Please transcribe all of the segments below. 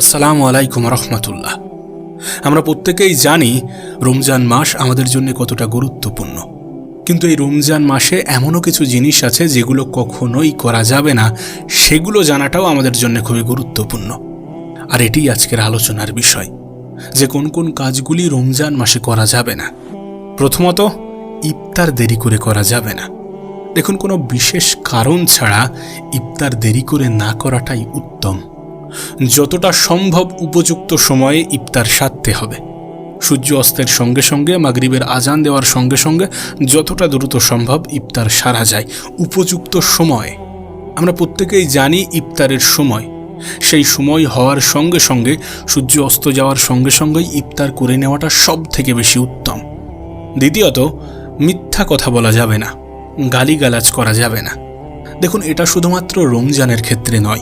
আসসালামু আলাইকুম রহমতুল্লাহ। আমরা প্রত্যেকেই জানি রমজান মাস আমাদের জন্য কতটা গুরুত্বপূর্ণ। কিন্তু এই রমজান মাসে এমনও কিছু জিনিস আছে যেগুলো কখনোই করা যাবে না, সেগুলো জানাটাও আমাদের জন্য খুবই গুরুত্বপূর্ণ। আর এটি আজকের আলোচনার বিষয়, যে কোন কোন কাজগুলি রমজান মাসে করা যাবে না। প্রথমত, ইফতার দেরি করে করা যাবে না। দেখুন, কোনো বিশেষ কারণ ছাড়া ইফতার দেরি করে না করাটাই উত্তম। যতটা সম্ভব উপযুক্ত সময়ে ইফতার সারতে হবে। সূর্য অস্তের সঙ্গে সঙ্গে মাগরিবের আজান দেওয়ার সঙ্গে সঙ্গে যতটা দ্রুত সম্ভব ইফতার সারা যায় উপযুক্ত সময়ে। আমরা প্রত্যেকেই জানি ইফতারের সময়। সেই সময় হওয়ার সঙ্গে সঙ্গে, সূর্য অস্ত যাওয়ার সঙ্গে সঙ্গেই ইফতার করে নেওয়াটা সব থেকে বেশি উত্তম। দ্বিতীয়ত, মিথ্যা কথা বলা যাবে না, গালিগালাজ করা যাবে না। দেখুন, এটা শুধুমাত্র রমজানের ক্ষেত্রে নয়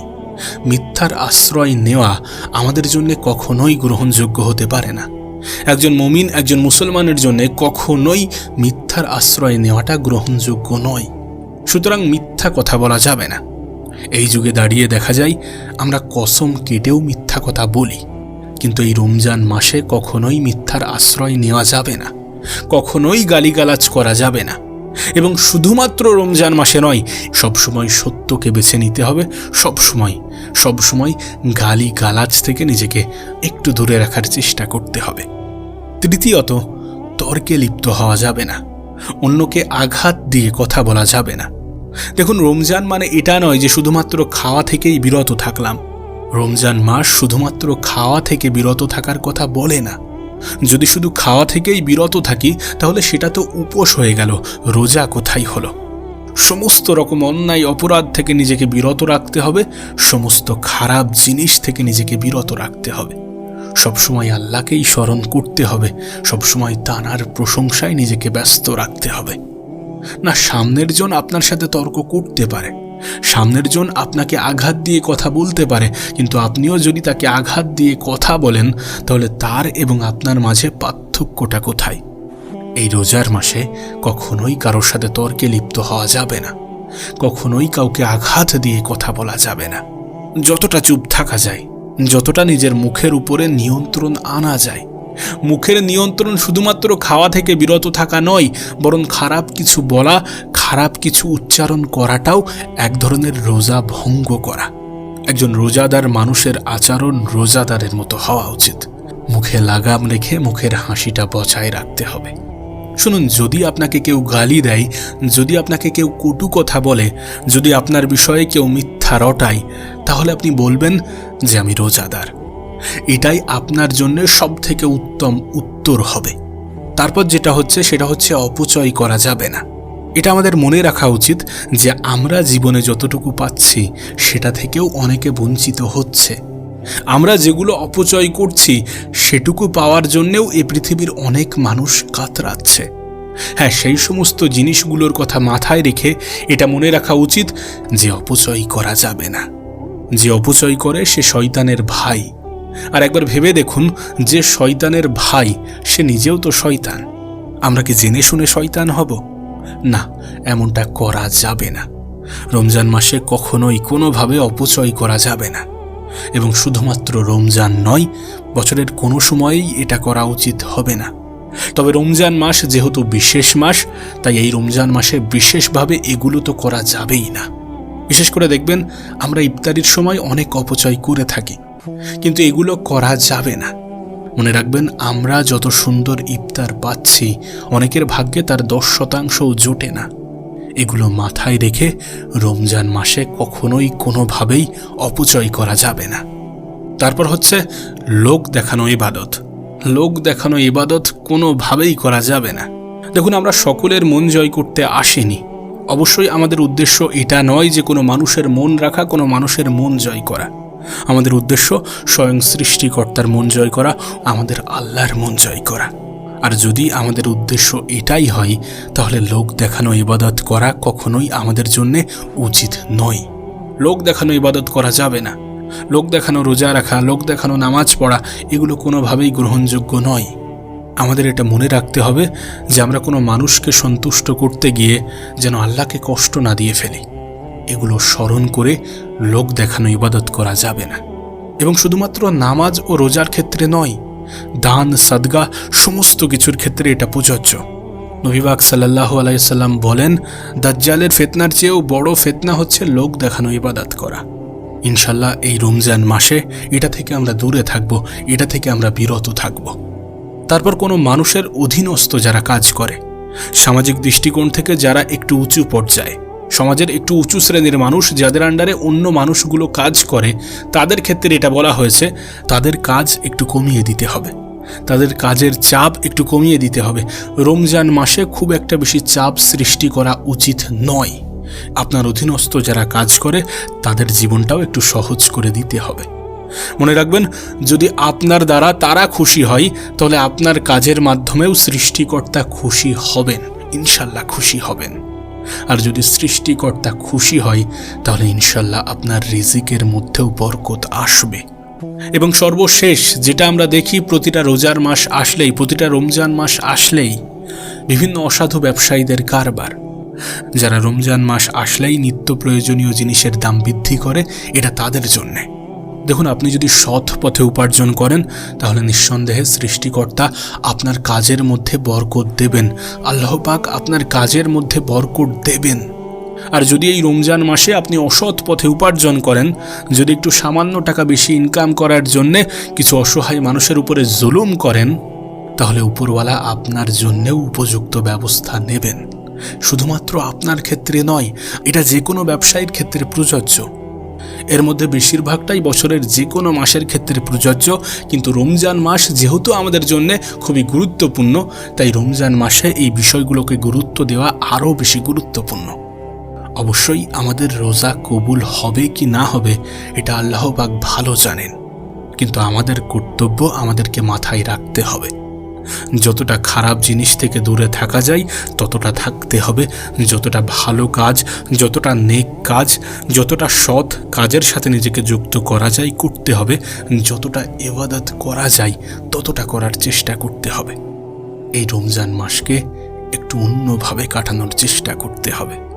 মিথ্যার আশ্রয় নেওয়া আমাদের জন্য কখনোই গ্রহণযোগ্য হতে পারে না। একজন মমিন, একজন মুসলমানের জন্য কখনোই মিথ্যার আশ্রয় নেওয়াটা গ্রহণযোগ্য নয়। সুতরাং মিথ্যা কথা বলা যাবে না। এই যুগে দাঁড়িয়ে দেখা যায়, আমরা কসম কেটেও মিথ্যা কথা বলি। কিন্তু এই রমজান মাসে কখনোই মিথ্যার আশ্রয় নেওয়া যাবে না। কখনোই গালিগালাজ করা যাবে না। এবং শুধুমাত্র রমজান মাসে নয়, সবসময় সত্যকে বেছে নিতে হবে, সবসময় সবসময় গালি গালাজ থেকে নিজেকে একটু দূরে রাখার চেষ্টা করতে হবে। তৃতীয়ত, তর্কে লিপ্ত হওয়া যাবে না, অন্যকে আঘাত দিয়ে কথা বলা যাবে না। দেখুন, রমজান মানে এটা নয় যে শুধুমাত্র খাওয়া থেকেই বিরত থাকলাম। রমজান মাস শুধুমাত্র খাওয়া থেকে বিরত থাকার কথা বলে না। যদি শুধু খাওয়া থেকেই বিরত থাকি, তাহলে সেটা তো উপোস হয়ে গেল। রোজা কোথায় হলো? সমস্ত রকম অন্যায় অপরাধ থেকে নিজেকে বিরত রাখতে হবে, সমস্ত খারাপ জিনিস থেকে নিজেকে বিরত রাখতে হবে। সবসময় আল্লাহকেই স্মরণ করতে হবে, সবসময় তানার প্রশংসায় নিজেকে ব্যস্ত রাখতে হবে। না, সামনের জন আপনার সাথে তর্ক করতে পারে সামনের জন আপনাকে আঘাত দিয়ে কথা বলতে পারে, কিন্তু আপনিও যদি তাকে আঘাত দিয়ে কথা বলেন, তাহলে তার এবং আপনার মাঝে পার্থক্যটা কোথায়? এই রোজার মাসে কখনোই কারোর সাথে তর্কে লিপ্ত হওয়া যাবে না। কখনোই কাউকে আঘাত দিয়ে কথা বলা যাবে না। যতটা চুপ থাকা যায়, যতটা নিজের মুখের উপরে নিয়ন্ত্রণ আনা যায়। মুখের নিয়ন্ত্রণ শুধুমাত্র খাওয়া থেকে বিরত থাকা নয়, বরং খারাপ কিছু বলা খারাপ কিছু উচ্চারণ করাটাও এক ধরনের রোজা ভঙ্গ করা। একজন রোজাদার মানুষের আচরণ রোজাদারের মতো হওয়া উচিত। মুখে লাগাম রেখে মুখের হাসিটা বজায় রাখতে হবে। শুনুন, যদি আপনাকে কেউ গালি দেয়, যদি আপনাকে কেউ কটু কথা বলে, যদি আপনার বিষয়ে কেউ মিথ্যা রটায়, তাহলে আপনি বলবেন যে আমি রোজাদার। এটাই আপনার জন্য সব থেকে উত্তম উত্তর হবে। তারপর যেটা হচ্ছে, সেটা হচ্ছে অপচয় করা যাবে না। এটা আমাদের মনে রাখা উচিত যে আমরা জীবনে যতটুকু পাচ্ছি, সেটা থেকেও অনেকে বঞ্চিত হচ্ছে। আমরা যেগুলো অপচয় করছি, সেটুকু পাওয়ার জন্যেও এ পৃথিবীর অনেক মানুষ কাতরাচ্ছে। হ্যাঁ সেই সমস্ত জিনিসগুলোর কথা মাথায় রেখে এটা মনে রাখা উচিত যে অপচয় করা যাবে না। যে অপচয় করে, সে শয়তানের ভাই। আর একবার ভেবে দেখুন, যে শয়তানের ভাই, সে নিজেও তো শয়তান। আমরা কি জেনে শুনে শয়তান হব? না, এমনটা করা যাবে না। রমজান মাসে কখনোই কোনোভাবে অপচয় করা যাবে না। এবং শুধুমাত্র রমজান নয়, বছরের কোনো সময়েই এটা করা উচিত হবে না। তবে রমজান মাস যেহেতু বিশেষ মাস, তাই এই রমজান মাসে বিশেষভাবে এগুলো তো করা যাবেই না। বিশেষ করে দেখবেন, আমরা ইফতারির সময় অনেক অপচয় করে থাকি। কিন্তু এগুলো করা যাবে না। মনে রাখবেন, আমরা যত সুন্দর ইফতার পাচ্ছি, অনেকের ভাগ্যে তার দশ শতাংশও জোটে না। এগুলো মাথায় রেখে রমজান মাসে কখনোই কোনোভাবেই অপচয় করা যাবে না। তারপর হচ্ছে, লোক দেখানো ইবাদত। লোক দেখানো ইবাদত কোনোভাবেই করা যাবে না। দেখুন, আমরা সকলের মন জয় করতে আসিনি। অবশ্যই আমাদের উদ্দেশ্য এটা নয় যে কোনো মানুষের মন রাখা, কোনো মানুষের মন জয় করা। আমাদের উদ্দেশ্য স্বয়ং সৃষ্টিকর্তার মন জয় করা, আমাদের আল্লাহর মন জয় করা। আর যদি আমাদের উদ্দেশ্য এটাই হয়, তাহলে লোক দেখানো ইবাদত করা কখনোই আমাদের জন্যে উচিত নয়। লোক দেখানো ইবাদত করা যাবে না। লোক দেখানো রোজা রাখা, লোক দেখানো নামাজ পড়া, এগুলো কোনোভাবেই গ্রহণযোগ্য নয়। আমাদের এটা মনে রাখতে হবে যে আমরা কোনো মানুষকে সন্তুষ্ট করতে গিয়ে যেন আল্লাহকে কষ্ট না দিয়ে ফেলি। এগুলো স্মরণ করে লোক দেখানো ইবাদত করা যাবে না। এবং শুধুমাত্র নামাজ ও রোজার ক্ষেত্রে নয়, দান, সাদগা, সমস্ত কিছুর ক্ষেত্রে এটা প্রযোজ্য। নবিবাক সাল্লাহ আলাইসাল্লাম বলেন, দাজ্জালের ফেতনার চেয়েও বড় ফেতনা হচ্ছে লোক দেখানো ইবাদাত করা। ইনশাল্লাহ এই রমজান মাসে এটা থেকে আমরা দূরে থাকব, এটা থেকে আমরা বিরত থাকব। তারপর কোনো মানুষের অধীনস্থ যারা কাজ করে, সামাজিক দৃষ্টিকোণ থেকে যারা একটু উঁচু পর্যায়ে সমাজের একটু উঁচু শ্রেণির মানুষ যাদের আন্ডারে অন্য মানুষগুলো কাজ করে, তাদের ক্ষেত্রে এটা বলা হয়েছে, তাদের কাজ একটু কমিয়ে দিতে হবে। তাদের কাজের চাপ একটু কমিয়ে দিতে হবে। রমজান মাসে খুব একটা বেশি চাপ সৃষ্টি করা উচিত নয়। আপনার অধীনস্থ যারা কাজ করে, তাদের জীবনটাও একটু সহজ করে দিতে হবে। মনে রাখবেন, যদি আপনার দ্বারা তারা খুশি হয়, তাহলে আপনার কাজের মাধ্যমেও সৃষ্টিকর্তা খুশি হবেন, ইনশাল্লাহ খুশি হবেন। আর যদি সৃষ্টিকর্তা খুশি হয়, তাহলে ইনশাল্লাহ আপনার রিজিকের মধ্যেও বরকত আসবে। এবং সর্বশেষ যেটা আমরা দেখি, প্রতিটা রোজার মাস আসলেই, প্রতিটা রমজান মাস আসলেই বিভিন্ন অসাধু ব্যবসায়ীদের কারবার। যারা রমজান মাস আসলেই নিত্য প্রয়োজনীয় জিনিসের দাম বৃদ্ধি করে, এটা তাদের জন্যে। দেখুন, আপনি যদি সৎ পথে উপার্জন করেন, তাহলে নিঃসন্দেহে সৃষ্টিকর্তা আপনার কাজের মধ্যে বরকত দেবেন। আল্লাহ পাক আপনার কাজের মধ্যে বরকত দেবেন। আর যদি এই রমজান মাসে আপনি অসৎ পথে উপার্জন করেন, যদি একটু সামান্য টাকা বেশি ইনকাম করার জন্যে কিছু অসহায় মানুষের উপরে জুলুম করেন, তাহলে উপরওয়ালা আপনার জন্যেও উপযুক্ত ব্যবস্থা নেবেন। শুধুমাত্র আপনার ক্ষেত্রে নয়, এটা যে কোনো ব্যবসায়ীর ক্ষেত্রে প্রযোজ্য। এর মধ্যে বেশিরভাগটাই বছরের যে কোনো মাসের ক্ষেত্রে প্রযোজ্য, কিন্তু রমজান মাস যেহেতু আমাদের জন্য খুবই গুরুত্বপূর্ণ, তাই রমজান মাসে এই বিষয়গুলোকে গুরুত্ব দেওয়া আরও বেশি গুরুত্বপূর্ণ। অবশ্যই আমাদের রোজা কবুল হবে কি না হবে, এটা আল্লাহ পাক ভালো জানেন। কিন্তু আমাদের কর্তব্য আমাদেরকে মাথায় রাখতে হবে। যতটা খারাপ জিনিস থেকে দূরে থাকা যায়, ততটা থাকতে হবে। যতটা ভালো কাজ, যতটা নেক কাজ, যতটা সৎ কাজের সাথে নিজেকে যুক্ত করা যায়, করতে হবে। যতটা এবাদত করা যায়, ততটা করার চেষ্টা করতে হবে। এই রমজান মাসকে একটু অন্যভাবে কাটানোর চেষ্টা করতে হবে।